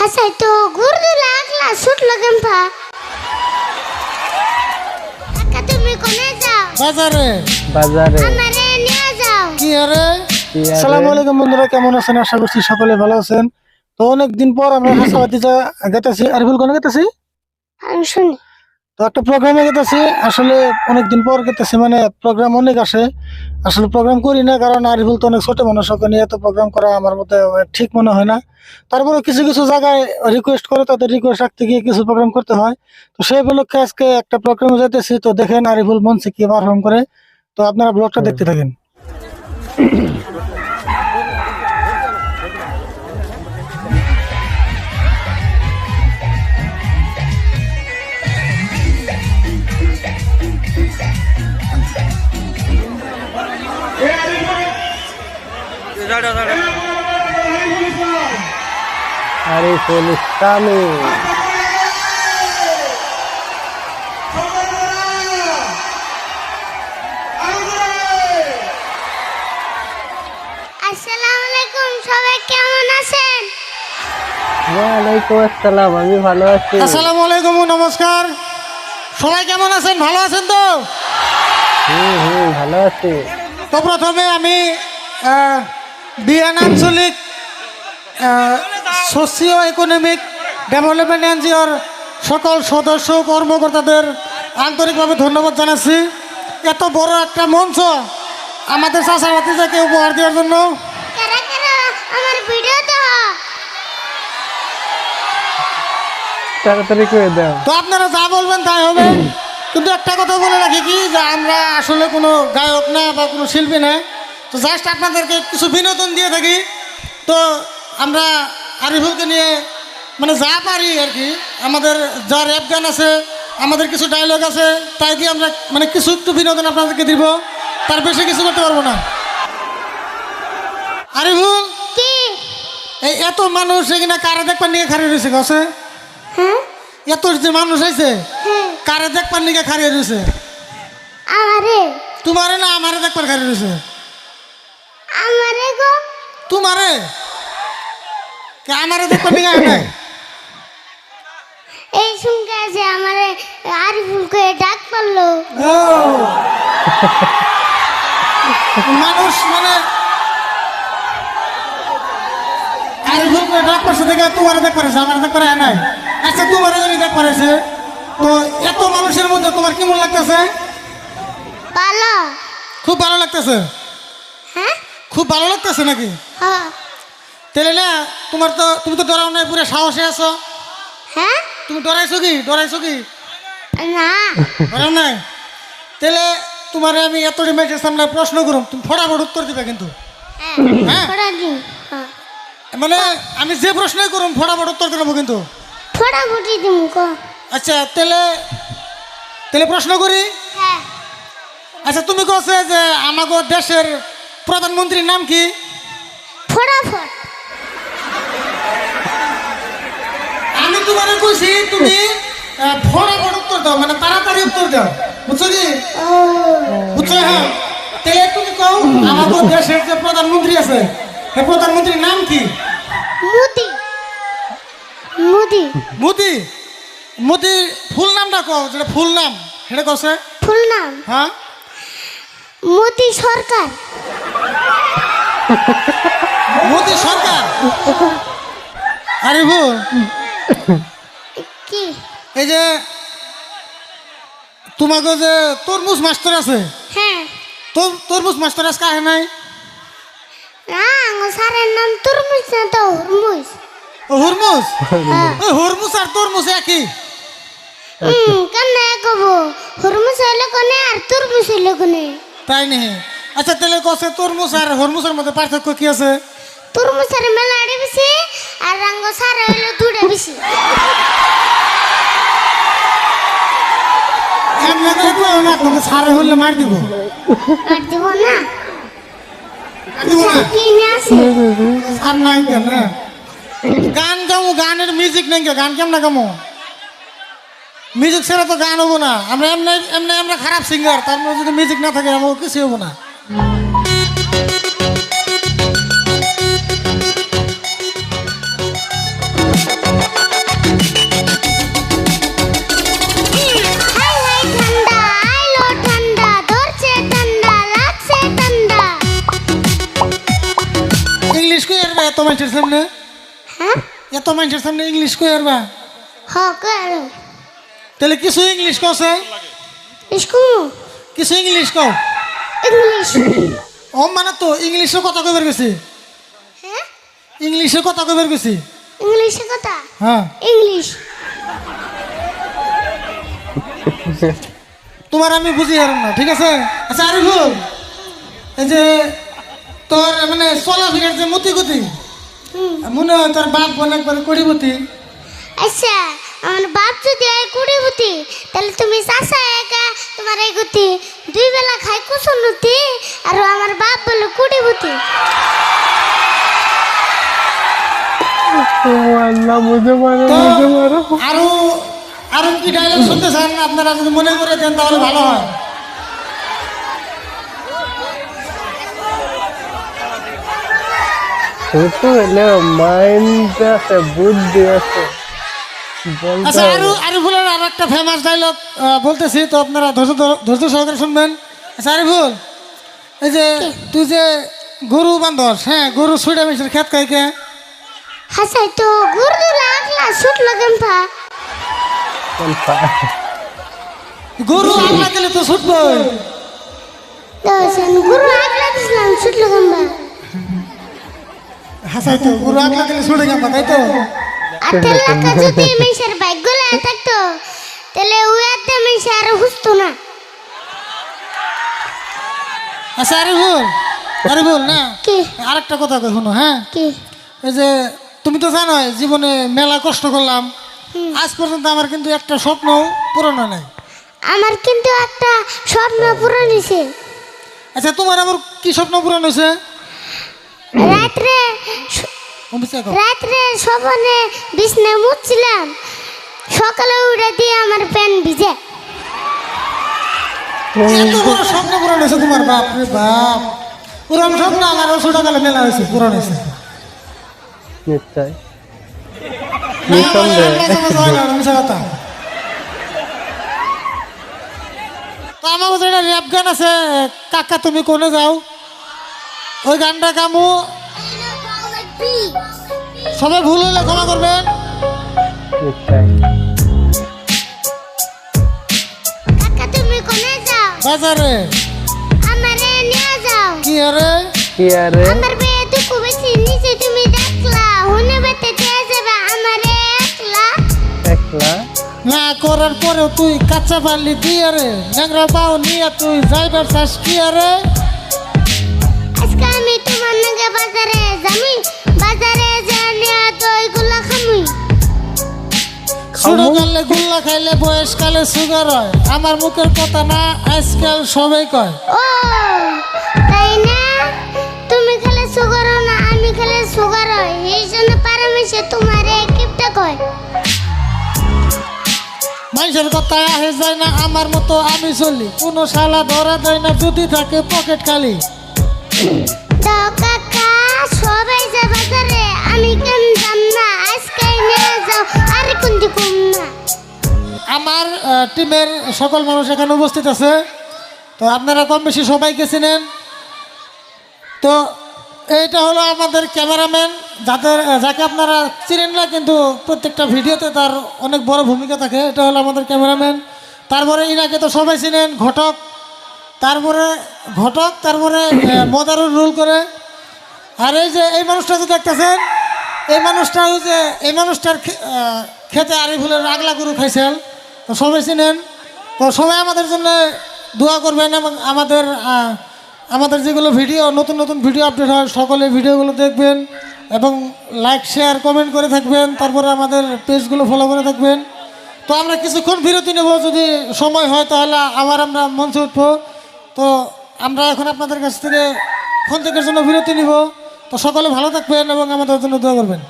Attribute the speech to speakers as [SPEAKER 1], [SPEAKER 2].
[SPEAKER 1] হাসাই তো গুরদু লাগলা ছুটলো কেমপা কাকা তুমি কোনে যাও?
[SPEAKER 2] বাজারে।
[SPEAKER 3] বাজারে।
[SPEAKER 1] আমারে নিয়ে যাও।
[SPEAKER 2] কি আরে? আসসালামু আলাইকুম বন্ধুরা কেমন আছেন? আশা করছি সকলে ভালো আছেন। তো অনেক দিন পর আমরা হাসাবাতি যা গেতেছি। আরিফুল কোনে গেতেছি?
[SPEAKER 1] আমি শুনি।
[SPEAKER 2] একটা প্রোগ্রামে গেতেছি। আসলে অনেক দিন পর গেতেছি মানে প্রোগ্রাম অনেক আসে। আসলে প্রোগ্রাম করি না কারণ আরিফুল তো অনেক ছোট মানুষ ওকে নিয়ে এত প্রোগ্রাম করা আমার মতে ঠিক মনে হয় না। তারপরে কিছু কিছু জায়গায় রিকোয়েস্ট করে তাদের রিকোয়েস্ট রাখতে গিয়ে কিছু প্রোগ্রাম করতে হয়। তো সেই উপলক্ষে আজকে একটা প্রোগ্রামে যেতেছি তো দেখেন আরিফুল মঞ্চে কি পারফর্ম করে। তো আপনারা ব্লগটা দেখতে থাকেন।
[SPEAKER 3] আরিফুল ইসলামী
[SPEAKER 1] আসসালামু আলাইকুম সবাই কেমন আছেন?
[SPEAKER 3] ওয়ালাইকুম আসসালাম আমি ভালো আছি।
[SPEAKER 2] আসসালামু আলাইকুম নমস্কার। সবাই কেমন আছেন? ভালো আছেন তো?
[SPEAKER 3] হুম হুম ভালো আছি।
[SPEAKER 2] তো প্রথমে আমি বিএন আঞ্চলিক সোসিও ইকোনমিক ডেভেলপমেন্ট এনজিওর সকল সদস্য কর্মকর্তাদের আন্তরিকভাবে ধন্যবাদ জানাচ্ছি। এত বড় একটা মঞ্চ আমাদের চাষাবাতিজাকে উপহার দেওয়ার জন্য।
[SPEAKER 1] কারা কারা আমার ভিডিও দাও।
[SPEAKER 3] তাড়াতাড়ি করে দাও।
[SPEAKER 2] তো আপনারা যা বলবেন তাই হবে। কিন্তু একটা কথা বলে রাখি কি যে আমরা আসলে কোনো গায়ক না বা কোনো শিল্পী না। তো জাস্ট আপনাদেরকে কিছু বিনোদন দিয়ে থাকি। তো আমরা আরিফুলকে নিয়ে মানে যা পারি আর কি আমাদের যা র্যাপ গান আছে আমাদের কিছু ডায়লগ আছে তাই দিয়ে আমরা মানে কিছু একটু বিনোদন আপনাদেরকে দিব। তার বেশি কিছু করতে পারব না। আরিফুল এই এত মানুষ এখানে কারে দেখবার নিয়ে খারিয়ে রয়েছে গছে
[SPEAKER 1] হ্যাঁ?
[SPEAKER 2] এত যে মানুষ হয়েছে
[SPEAKER 1] হ্যাঁ।
[SPEAKER 2] কারে দেখবার নিকে খারিয়ে রয়েছে?
[SPEAKER 1] আমারে?
[SPEAKER 2] তোমারে না আমারে দেখবার খারিয়ে রয়েছে।
[SPEAKER 1] আমারে গো।
[SPEAKER 2] তোমারে? কে আমারে দেখবার নিকে আয়
[SPEAKER 1] এই সঙ্গে আছে আমারে আরিফুল করে ডাক পারল।
[SPEAKER 2] মানুষ মানে আরে ভুল ডাক পারছে দেখে তোমারে দেখ পারেছে আমার দেখ পারে নাই। আচ্ছা তোমারে যদি দেখ পারেছে তো এত মানুষের মধ্যে তোমার কেমন লাগতেছে?
[SPEAKER 1] পালো
[SPEAKER 2] খুব ভালো লাগতেছে? খুব ভালো লাগতেছে নাকি?
[SPEAKER 1] হ্যাঁ।
[SPEAKER 2] তাহলে না তোমার তো তুমি তো ডরাও নাই পুরো সাহসে আছো।
[SPEAKER 1] হ্যাঁ?
[SPEAKER 2] তুমি ডরাইছো কি? ডরাইছো কি?
[SPEAKER 1] না।
[SPEAKER 2] ডরাও নাই? তাহলে তোমার আমি এত রিমাইটের সামনে প্রশ্ন করুম তুমি ফটাফট উত্তর দিবে কিন্তু।
[SPEAKER 1] হ্যাঁ
[SPEAKER 2] হ্যাঁ?
[SPEAKER 1] হ্যাঁ।
[SPEAKER 2] মানে আমি যে প্রশ্নই করুম ফটাফট উত্তর দেবো কিন্তু।
[SPEAKER 1] দিম
[SPEAKER 2] আচ্ছা তাহলে তাহলে প্রশ্ন করি?
[SPEAKER 1] হ্যাঁ।
[SPEAKER 2] আচ্ছা তুমি কছে যে আমাগো দেশের প্রধানমন্ত্রীর নাম কি?
[SPEAKER 1] ফোড়াফট
[SPEAKER 2] আমি তোমারে কইছি তুমি ফটাফট উত্তর দাও মানে তাড়াতাড়ি উত্তর দাও। বুঝছ কি বুঝছ হ্যাঁ? তাহলে তুমি কও আমাগো দেশের যে প্রধানমন্ত্রী আছে সে প্রধানমন্ত্রীর নাম কি?
[SPEAKER 1] মুদি। মুদি।
[SPEAKER 2] মোদি? মোদির ফুল নামটা কও যেটা ফুল নাম সেটা কছে
[SPEAKER 1] ফুল নাম?
[SPEAKER 2] হ্যাঁ?
[SPEAKER 1] মোদি সরকার।
[SPEAKER 2] মোদি সরকার? আরে ভু
[SPEAKER 1] কি?
[SPEAKER 2] এই যে তোমাকে যে তরমুজ মাস্টার আছে
[SPEAKER 1] হ্যাঁ।
[SPEAKER 2] তোর তরমুজ মাস্টার আজকে আহে নাই?
[SPEAKER 1] স্যারের নাম তুরমুজ না তো হুরমুজ।
[SPEAKER 2] হুরমুজ?
[SPEAKER 1] হ্যাঁ।
[SPEAKER 2] হুরমুজ আর তরমুজ একই?
[SPEAKER 1] কেন কব? হুরমুজ হইলে কোনে আর তুরমুজ হইলে কোনে?
[SPEAKER 2] তাই নেই আচ্ছা তাহলে কছে তরমুজ আর হুরমুজের মধ্যে পার্থক্য কি আছে?
[SPEAKER 1] তুরমুজের মেলাড়ি বেশি আর রাঙ্গ সারা হইলে দুটা বেশি।
[SPEAKER 2] এমনি করে কইও না সারে হলে মার দিব।
[SPEAKER 1] আর দিব না?
[SPEAKER 2] মার দিব না?
[SPEAKER 1] কি নিয়ে আসে?
[SPEAKER 2] আর নাই কেন গান গামো গানের মিউজিক নেই গান কেমন গামো? মিউজিক ছাড়া তো গান হব না। আমরা এমনি এমনি আমরা খারাপ সিঙ্গার তার মধ্যে যদি মিউজিক না থাকে আমার কিছু হব না। মানুষের সামনে এত মানুষের সামনে ইংলিশ কই আরবা তাহলে কিছু ইংলিশ কছে কিছু ইংলিশ কও
[SPEAKER 1] ইংলিশ
[SPEAKER 2] ও মানে তো ইংলিশে কথা কইবার গেছি।
[SPEAKER 1] হ্যাঁ?
[SPEAKER 2] ইংলিশে কথা কইবার গেছি।
[SPEAKER 1] ইংলিশে কথা?
[SPEAKER 2] হ্যাঁ।
[SPEAKER 1] ইংলিশ
[SPEAKER 2] তোমার আমি বুঝি আর না ঠিক আছে? আচ্ছা আরিফুল এই যে তোর মানে চলাফেরার যে মতি গতি
[SPEAKER 1] হুম।
[SPEAKER 2] মনে হয় তোর বাপ বোন একবার কড়িপতি
[SPEAKER 1] আচ্ছা আমার বাপ যদি হয় কুড়িপতি তাহলে তুমি চাষা একা তোমার এই গতি দুই বেলা খাই কুসুন্নতি আর আমার বাপ বলে কুড়িপতি
[SPEAKER 3] আল্লাহ বুঝে পারো
[SPEAKER 2] তো
[SPEAKER 3] বুঝে পারো
[SPEAKER 2] আরও আরও কি ডায়লগ শুনতে চান? আপনারা যদি মনে করে দেন তাহলে ভালো হয়।
[SPEAKER 3] ছোট হলেও মাইন্ড আছে বুদ্ধি আছে।
[SPEAKER 2] আচ্ছা। আরও আরিফুলের আর একটা ফেমাস ডায়লগ বলতেছি তো আপনারা ধৈর্য ধর- ধৈর্য সহকারে শুনবেন। আচ্ছা আরিফুল এই যে তুই যে গরু বান্ধস হ্যাঁ গরু ছুটে মিশের খেত খাইকে
[SPEAKER 1] হাসাই তো গুরু লাগলা ছুটলো কেমপা
[SPEAKER 3] কোন পা-
[SPEAKER 2] গরু আগলা গেলে তো ছুটবো।
[SPEAKER 1] দশন গুরু আগলা দিছিলাম ছুটলো কেমপা
[SPEAKER 2] হাসাই তো গরু আগলা গেলে ছুটে গেল তাই তো?
[SPEAKER 1] তেল যদি মেশার বাইক থাকতো তাহলে উয়াতে মেশার হুসতো না।
[SPEAKER 2] আচ্ছা না? আরেকটা কথা শুনো হ্যাঁ? এই যে তুমি তো জানোই জীবনে মেলা কষ্ট করলাম।
[SPEAKER 1] হুম।
[SPEAKER 2] আজ পর্যন্ত আমার কিন্তু একটা স্বপ্ন পূরণ হয় নাই।
[SPEAKER 1] আমার কিন্তু একটা স্বপ্ন পূরণ হয়েছে।
[SPEAKER 2] আচ্ছা তোমার আবার কি স্বপ্ন পূরণ হয়েছে?
[SPEAKER 1] রাত্রে। রাত্রে সবনে বিছনায় মুছছিলাম সকালে উঠে দিয়ে আমার প্যান ভিজে।
[SPEAKER 2] স্বপ্ন পূরণ হয়েছে তোমার বাপ রে বাপ। পুরান স্বপ্ন আমার ছোটকালে মেলা হয়েছে পূরণ
[SPEAKER 3] নিশ্চয়।
[SPEAKER 2] আমার হয় একটা র্যাপ গান আছে কাকা তুমি কোনে যাও? ওই গানটা গামু। সবাই ভুল হলে ক্ষমা করবেন
[SPEAKER 1] কাকা তুমি কোনে যাও?
[SPEAKER 2] বাজারে।
[SPEAKER 1] আমারে নিয়ে যাও।
[SPEAKER 2] কি আরে?
[SPEAKER 3] কি আরে?
[SPEAKER 1] আমার মেয়ে দুঃখ বেশি নিচে তুমি দেখলা। হুনে বেতে দিয়ে যাবে আমারে একলা।
[SPEAKER 3] একলা?
[SPEAKER 2] না করার পরেও তুই কাঁচা পারলি কি আরে। ন্যাংরা পাও নিয়ে তুই যাইবার চাস কি আরে?
[SPEAKER 1] আজকে আমি তোমার নাগে বাজারে যামি
[SPEAKER 2] ছোট কালে গুল্লা খাইলে বয়সকালে সুগার হয়। আমার মুখের কথা না আজকাল সবাই কয়।
[SPEAKER 1] ও তাই না? তুমি খেলে সুগার না আমি খেলে সুগার হয় এই জন্য পারমেশে তোমারে কিপটা কয়।
[SPEAKER 2] মানুষের কথা আহে যায় না আমার মতো আমি চলি। কোনো শালা ধরা দেয় না যদি থাকে পকেট খালি।
[SPEAKER 1] দাও কাকা সবাই যে বাজারে আমি কেন
[SPEAKER 2] আমার টিমের সকল মানুষ এখানে উপস্থিত আছে। তো আপনারা কম বেশি সবাইকে চেনেন। তো এইটা হলো আমাদের ক্যামেরাম্যান যাদের যাকে আপনারা চিনেন না কিন্তু প্রত্যেকটা ভিডিওতে তার অনেক বড় ভূমিকা থাকে। এটা হলো আমাদের ক্যামেরাম্যান। তারপরে ইনাকে তো সবাই চিনেন ঘটক। তারপরে ঘটক তারপরে আহ, মদারুল রুল করে। আর এই যে এই মানুষটা যে দেখতেছেন এই মানুষটা ওই যে, এই মানুষটার খেতে আরিফুলের আগলা গরু খাইছেন। তো সবাই চিনেন? তো সবাই আমাদের জন্য দোয়া করবেন এবং আমাদের আমাদের যেগুলো ভিডিও, নতুন নতুন ভিডিও আপডেট হয়, সকলে ভিডিওগুলো দেখবেন এবং লাইক শেয়ার কমেন্ট করে থাকবেন। তারপরে আমাদের পেজগুলো ফলো করে থাকবেন। তো আমরা কিছুক্ষণ বিরতি নেব, যদি সময় হয় তাহলে আবার আমরা মঞ্চে উঠবো। তো আমরা এখন আপনাদের কাছ থেকে ক্ষণ থেকের জন্য বিরতি নিব। তো সকলে ভালো থাকবেন এবং আমাদের জন্য দোয়া করবেন।